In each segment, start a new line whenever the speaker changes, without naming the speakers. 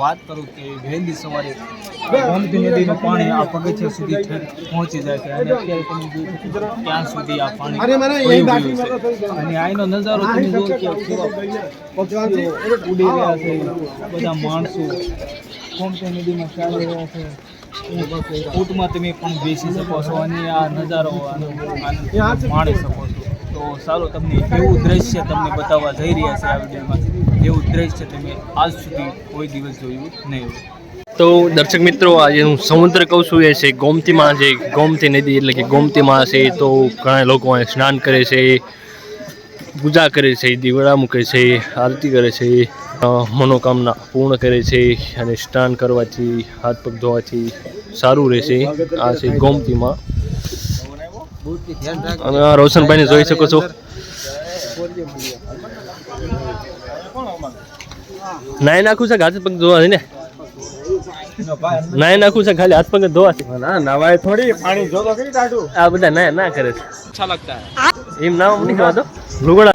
વાત કરું કે વહેલી સવારે ગોમતી નદીનું પાણી આ પગથિયા સુધી પહોંચી જાય છે અને અત્યારે તમે ત્યાં સુધી આ પાણી વહી ગયું છે. અને આનો નજારો તમે જુઓ કે પક્ષીઓ ઉડી રહ્યા છે બધા માણસો ગોમતી નદીમાં ચાલી રહ્યા છે. ફૂટમાં તમે પણ બેસી શકો છો અને આ નજારો માણી શકો છો. તો સારું તમને એવું દ્રશ્ય તમને બતાવવા જઈ રહ્યા છે આ વિડીયોમાં. એવું તે મેં આજ સુધી કોઈ દિવસ જોયું નહીં
તો દર્શક મિત્રો આજે હું સમુદ્ર કહું છું એ છે ગોમતીમાં જે ગોમતી નદી એટલે કે ગોમતીમાં છે તો ઘણા લોકો સ્નાન કરે છે પૂજા કરે છે દીવડા મૂકે છે આરતી કરે છે મનોકામના પૂર્ણ કરે છે અને સ્નાન કરવાથી હાથ પગ ધોવાથી સારું રહેશે આ છે ગોમતીમાં. અને રોશનભાઈને જોઈ શકો છો. નાય નાખું છે હાથ પગ ધોવા ને? નાય નાખું છે ખાલી હાથ પગ જ ધોવા છે
ના નવાય થોડી પાણી જોતો કરી કાઢું
આ બધા ના ના કરે છે.
અચ્છા લગતા હે.
એમ નામ નહીં કહેવાતો લુગડા.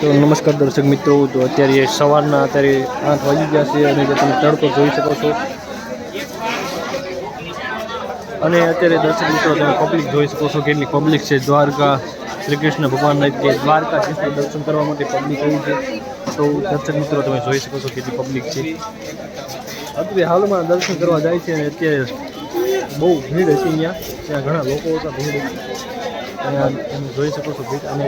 તો નમસ્કાર દર્શક મિત્રો, તો અત્યારે સવારના અત્યારે આઠ વાગી ગયા છે અને જે તમે તડકો જોઈ શકો છો. અને અત્યારે દર્શક મિત્રો, તમે પબ્લિક જોઈ શકો છો કેટલી પબ્લિક છે. દ્વારકા, શ્રી કૃષ્ણ ભગવાનના કે દ્વારકા કૃષ્ણ દર્શન કરવા માટે પબ્લિક આવી છે. તો દર્શક મિત્રો, તમે જોઈ શકો છો કેટલી પબ્લિક છે. અત્યારે હાલમાં દર્શન કરવા જાય છે અને અત્યારે બહુ ભીડ હતી અહીંયા. ત્યાં ઘણા લોકો હતા, ભીડ અહીંયા તમે જોઈ શકો છો ભીડ. અને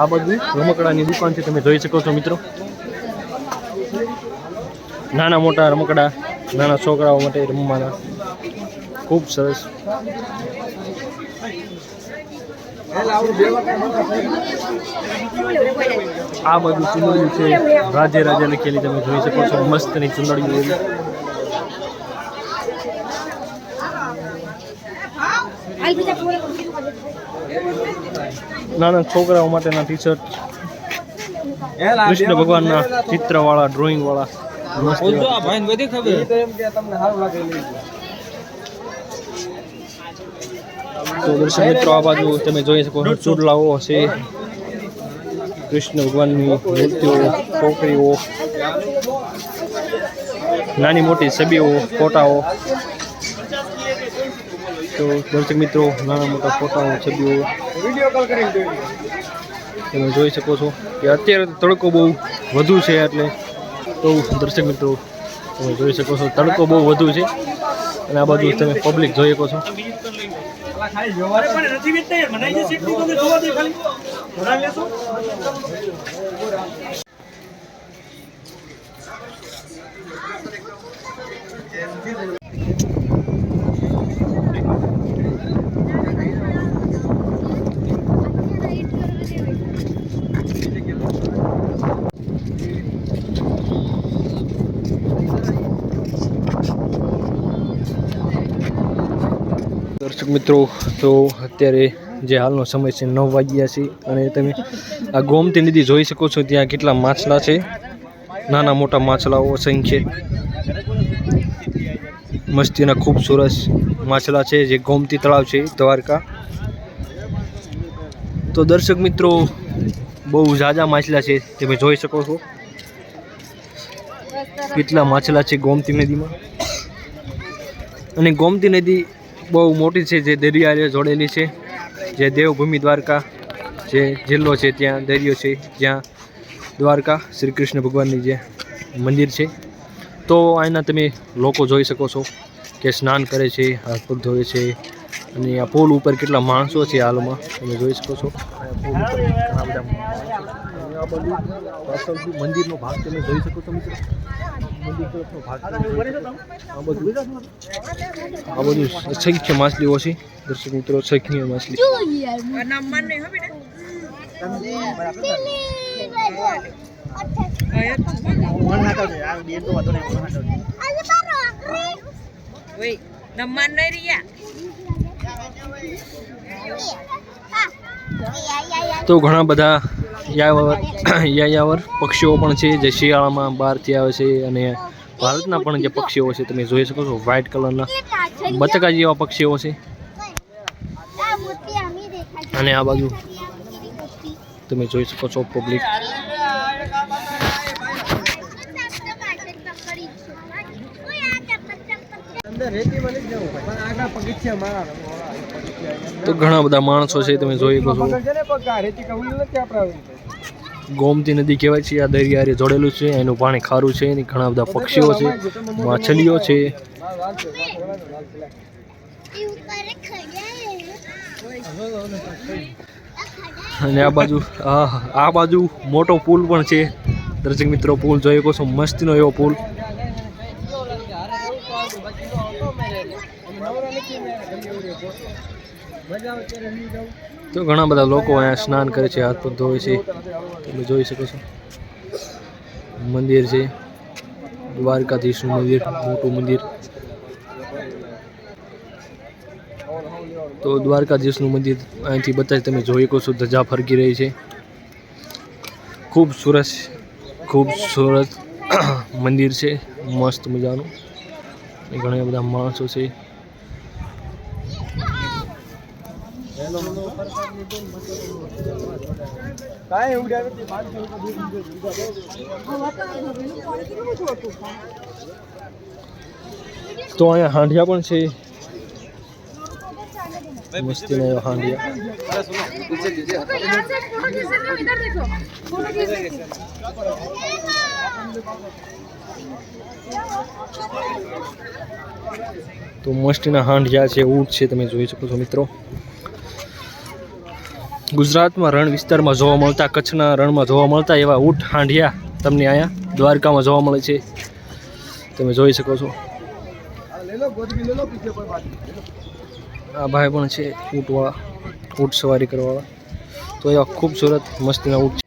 આ બધું રમકડાની દુકાન છે, તમે જોઈ શકો છો મિત્રો. નાના મોટા રમકડા, નાના છોકરાઓ માટે રમવાના. ખૂબ સરસ. આ બધું ચુંદડીયું છે. રાજે રાજે લખેલી તમે જોઈ શકો છો. મસ્તની ચુંદડીયું નાના છોકરાઓ માટેના ટી શર્ટ કૃષ્ણ ભગવાનના ચિત્રવાળા ડ્રોઈંગવાળા
ડ્રોઈંગ બધી ખબર.
તો એમ કે તમને સારું લાગે લઈ
તો દર્શક મિત્રો આ બાજુ તમે જોઈ શકો છો છે. કૃષ્ણ ભગવાનની મૂર્તિઓ છોકરીઓ નાની મોટી છબીઓ ફોટાઓ. તો દર્શક મિત્રો નાના મોટા ફોટાઓ છબીઓ તમે જોઈ શકો છો કે અત્યારે તડકો બહુ વધુ છે એટલે તો દર્શક મિત્રો તમે જોઈ શકો છો તડકો બહુ વધુ છે. અને આ બાજુ તમે પબ્લિક જોઈ શકો છો.
ખાલી જોવા
દર્શક મિત્રો, તો અત્યારે જે હાલનો સમય છે નવ વાગ્યા છે અને તમે આ ગોમતી નદી જોઈ શકો છો, ત્યાં કેટલા માછલા છે. નાના મોટા માછલાઓ અસંખ્ય મસ્તીના ખૂબ સરસ માછલા છે જે ગોમતી તળાવ છે, દ્વારકા. તો દર્શક મિત્રો, બહુ ઝાઝા માછલા છે, તમે જોઈ શકો છો. કેટલા માછલા છે ગોમતી નદીમાં. અને ગોમતી નદી બહુ મોટી છે જે દરિયા જોડેલી છે. જે દેવભૂમિ દ્વારકા જે જિલ્લો છે ત્યાં દરિયો છે જ્યાં દ્વારકા શ્રી કૃષ્ણ ભગવાનની જે મંદિર છે. તો અહીંના તમે લોકો જોઈ શકો છો કે સ્નાન કરે છે, હાથ પગ ધોવે છે અને આ પુલ ઉપર કેટલા માણસો છે હાલમાં તમે જોઈ શકો છો. ઘણા બધા આ બધું પાછળથી મંદિરનો ભાગ તમે જોઈ શકો છો મિત્રો. મંદિર તરફનો ભાગ. આ બધું આ બધું અસંખ્ય માછલીઓ છે. દર્શક મિત્રો અસંખ્ય માછલી.
નમન નહીં રહ્યા
તો ઘણા બધા યાયાવર યાયાવર પક્ષીઓ પણ છે જે શિયાળામાં બહારથી આવે છે અને ભારતના પણ જે પક્ષીઓ છે તમે જોઈ શકો છો વ્હાઇટ કલરના બચકા જેવા પક્ષીઓ છે. અને આ બાજુ તમે જોઈ શકો છો પબ્લિક તો ઘણા બધા માણસો છે, તમે જોઈ શકો છો. ગોમતી નદી કહેવાય છે, આ દરિયારે જોડેલું છે, એનું પાણી ખારું છે, એની ઘણા બધા પક્ષીઓ છે, માછલીઓ છે. અને આ બાજુ આ બાજુ મોટો પુલ પણ છે. દર્શક મિત્રો, પુલ જોઈ શકો છો, મસ્તીનો એવો પુલ.
મજા
તો ઘણા બધા લોકો અહીંયા સ્નાન કરે છે, હાથ પગ ધોવે છે. તમે જોઈ શકો છો. મંદિર છે. દ્વારકાધીશનું મંદિર, મોટું મંદિર. તો દ્વારકાધીશનું મંદિર અહીંથી બધા તમે જોઈ શકો છો, ધજા ફરકી રહી છે. ખૂબ સરસ ખૂબ સરસ મંદિર છે. મસ્ત મજાનું. ઘણા બધા માણસો છે.
કાંઈ ઉડ્યા નથી પાંચસો રૂપિયા.
તો અહીંયા હાંડિયા પણ છે. મસ્તીના નો હાંડિયા. તો મસ્તીના હાંડિયા છે ઊંટ છે તમે જોઈ શકો છો મિત્રો. ગુજરાતમાં રણ વિસ્તારમાં જોવા મળતા, કચ્છના રણમાં જોવા મળતા એવા ઊંટ હાંડિયા તમને અહીંયા દ્વારકામાં જોવા મળે છે. તમે જોઈ શકો છો.
આ
ભાઈ પણ છે ઊંટવાળા, ઊંટ સવારી કરવાવાળા. તો એવા ખૂબસૂરત મસ્તીના ઊંટ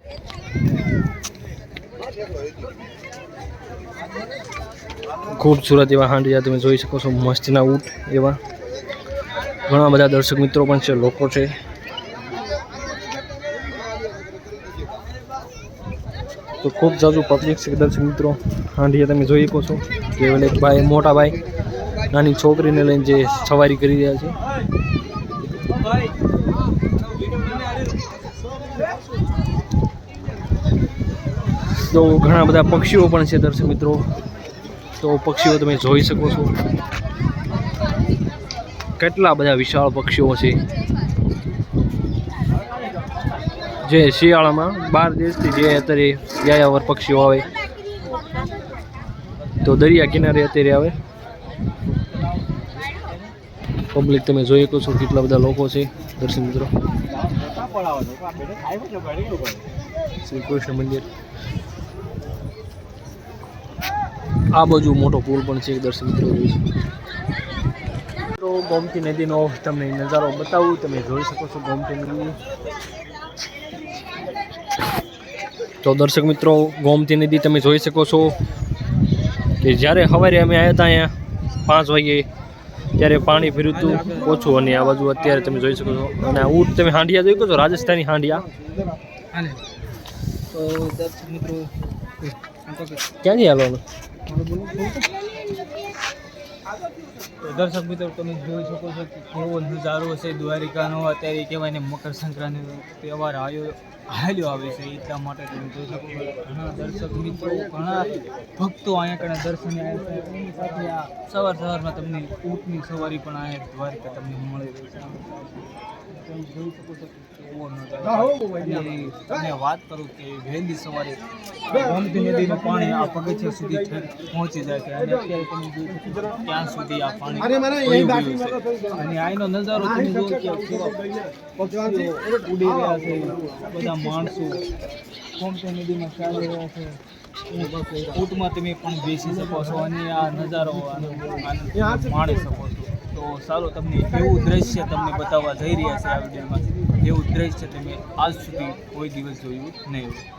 ખૂબસૂરત એવા હાંડિયા તમે જોઈ શકો છો, મસ્તીના ઊંટ એવા. ઘણા બધા દર્શક મિત્રો પણ છે, લોકો છે. તો ખૂબ જાજુ પબ્લિક છે દર્શક મિત્રો. હાંડિયા તમે જોઈ શકો છો કે એક ભાઈ, મોટા ભાઈ, નાની છોકરીને લઈને જે સવારી કરી રહ્યા છે. તો ઘણા બધા પક્ષીઓ પણ છે દર્શક મિત્રો. તો પક્ષીઓ તમે જોઈ શકો છો. કેટલા બધા વિશાળ પક્ષીઓ છે. જે શિયાળામાં બાર દેશથી જે અત્યારે યાયાવર પક્ષીઓ આવે, તો દરિયા કિનારે અત્યારે આવે. પબ્લિક તમે જોઈ શકો છો કેટલા બધા લોકો છે, દર્શક મિત્રો. શ્રી કૃષ્ણ મંદિર. આ બાજુ મોટો પુલ પણ છે, દર્શક મિત્રો. જોઈ મિત્રો ગોમતી નદીનો તમને નજારો બતાવું, તમે જોઈ શકો છો ગોમતી નદી. તો દર્શક મિત્રો ગોમતી નદી તમે જોઈ શકો છો કે જ્યારે સવારે અમે આવ્યા હતા અહીંયા પાંચ વાગે ત્યારે પાણી ભર્યું હતું ઓછું અને આ બાજુ અત્યારે તમે જોઈ શકો છો. અને આ ઊંટ તમે હાંડિયા જોઈ શકો છો રાજસ્થાની હાંડિયા.
હાલે. તો દર્શક મિત્રો
ક્યાંથી હાલવાનું
તો દર્શક મિત્રો, તમે જોઈ શકો છો કે કેવો નજારો છે. દ્વારિકાનો, અત્યારે કહેવાય ને મકર સંક્રાંતિનો તહેવાર આવ્યો હાલ્યો આવે છે. એટલા માટે તમે જોઈ શકો ઘણા દર્શક મિત્રો, ઘણા ભક્તો અહીંયા કણે દર્શને આવ્યા છે. એની સાથે આ સવાર સવારમાં તમને ઊંટની સવારી પણ અહીંયા દ્વારિકા તમને મળી રહી છે. તમે જોઈ શકો છો વાત કરું કે વહેલી સવારે ગોમતી નદીનું પાણી આ પગથિયા સુધી પહોંચી જાય છે અને અત્યારે તમે જોઈ શકો ત્યાં સુધી આ પાણી. અને આનો નજારો તમે જુઓ કે પક્ષીઓ ઉડી રહ્યા છે બધા માણસો ગોમતી નદીમાં ચાલી રહ્યા છે. ઊંટમાં તમે પણ બેસી શકો છો અને આ નજારો માણી શકો છો. તો સારું તમને એવું દ્રશ્ય તમને બતાવવા જઈ રહ્યા છે આ વિડીયોમાં? એવું દ્રશ્ય તમે આજ સુધી કોઈ દિવસ જોયું નહીં હોય?